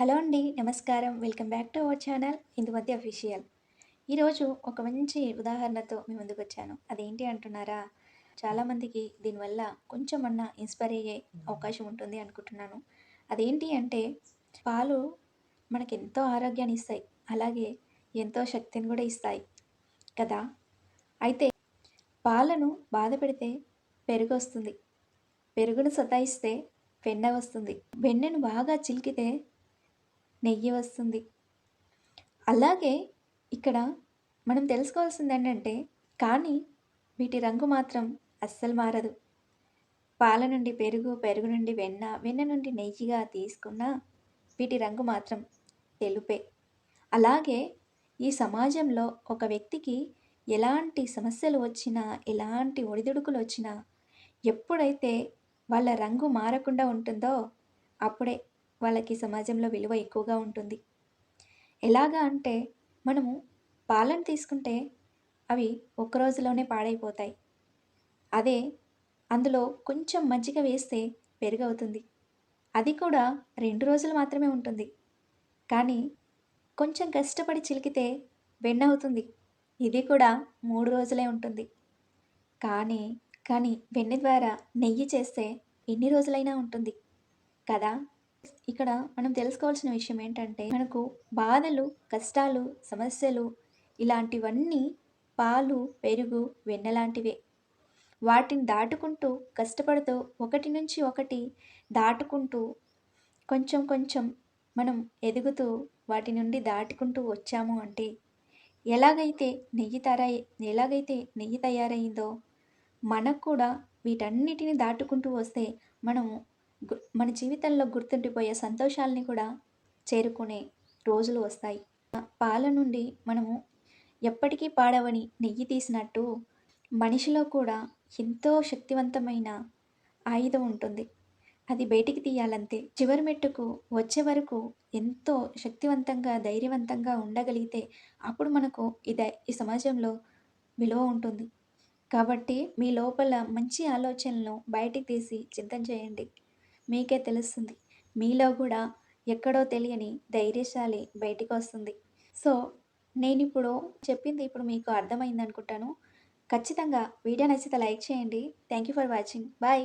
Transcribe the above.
Hello అండి నమస్కారం. Welcome back to our channel Indumathi official. ఈరోజు ఒక మంచి ఉదాహరణతో మీ ముందుకు వచ్చాను. అదేంటి అంటున్నారా? చాలామందికి దీనివల్ల కొంచెం అన్నా ఇన్స్పైర్ అయ్యే అవకాశం ఉంటుంది అనుకుంటున్నాను. అదేంటి అంటే పాలు మనకి ఎంతో ఆరోగ్యాన్ని ఇస్తాయి. అలాగే ఎంతో శక్తిని కూడా ఇస్తాయి. కదా? అయితే పాలను బాధ పెడితే పెరుగు వస్తుంది. పెరుగును సతాయిస్తే వెన్న వస్తుంది. వెన్నను బాగా చిలికితే నెయ్యి వస్తుంది. అలాగే ఇక్కడ మనం తెలుసుకోవాల్సింది ఏంటంటే కానీ వీటి రంగు మాత్రం అస్సలు మారదు. పాల నుండి పెరుగు పెరుగు నుండి వెన్న వెన్న నుండి నెయ్యిగా తీసుకున్న వీటి రంగు మాత్రం తెలుపే. అలాగే ఈ సమాజంలో ఒక వ్యక్తికి ఎలాంటి సమస్యలు వచ్చినా ఎలాంటి ఒడిదుడుకులు వచ్చినా ఎప్పుడైతే వాళ్ళ రంగు మారకుండా ఉంటుందో అప్పుడే వాళ్ళకి సమాజంలో విలువ ఎక్కువగా ఉంటుంది. ఎలాగా అంటే మనము పాలను తీసుకుంటే అవి ఒక్క రోజులోనే పాడైపోతాయి. అదే అందులో కొంచెం మజ్జిగ వేస్తే పెరుగవుతుంది. అది కూడా రెండు రోజులు మాత్రమే ఉంటుంది. కానీ కొంచెం కష్టపడి చిలికితే వెన్న అవుతుంది ఇది కూడా మూడు రోజులే ఉంటుంది. కానీ కానీ వెన్న ద్వారా నెయ్యి చేస్తే ఎన్ని రోజులైనా ఉంటుంది. కదా? ఇక్కడ మనం తెలుసుకోవాల్సిన విషయం ఏంటంటే మనకు బాధలు కష్టాలు సమస్యలు ఇలాంటివన్నీ పాలు పెరుగు వెన్నలాంటివే వాటిని దాటుకుంటూ కష్టపడుతూ ఒకటి నుంచి ఒకటి దాటుకుంటూ కొంచెం కొంచెం మనం ఎదుగుతూ వాటి నుండి దాటుకుంటూ వచ్చాము అంటే ఎలాగైతే నెయ్యి తయారై ఎలాగైతే నెయ్యి తయారైందో మనకు కూడా వీటన్నిటిని దాటుకుంటూ వస్తే మనము మన జీవితంలో గుర్తుండిపోయే సంతోషాలని కూడా చేరుకునే రోజులు వస్తాయి. పాల నుండి మనము ఎప్పటికీ పాడవని నెయ్యి తీసినట్టు మనిషిలో కూడా ఎంతో శక్తివంతమైన ఆయుధం ఉంటుంది. అది బయటికి తీయాలంతే. చివరి మెట్టుకు వచ్చే వరకు ఎంతో శక్తివంతంగా ధైర్యవంతంగా ఉండగలిగితే అప్పుడు మనకు ఇది ఈ సమాజంలో విలువ ఉంటుంది. కాబట్టి మీ లోపల మంచి ఆలోచనలను బయటికి తీసి చింతన చేయండి. మీకే తెలుస్తుంది. మీలో కూడా ఎక్కడో తెలియని ధైర్యశాలి బయటికి వస్తుంది సో నేను ఇప్పుడు చెప్పింది ఇప్పుడు మీకు అర్థమైంది అనుకుంటాను ఖచ్చితంగా వీడియో నచ్చితే లైక్ చేయండి. Thank you for watching. Bye.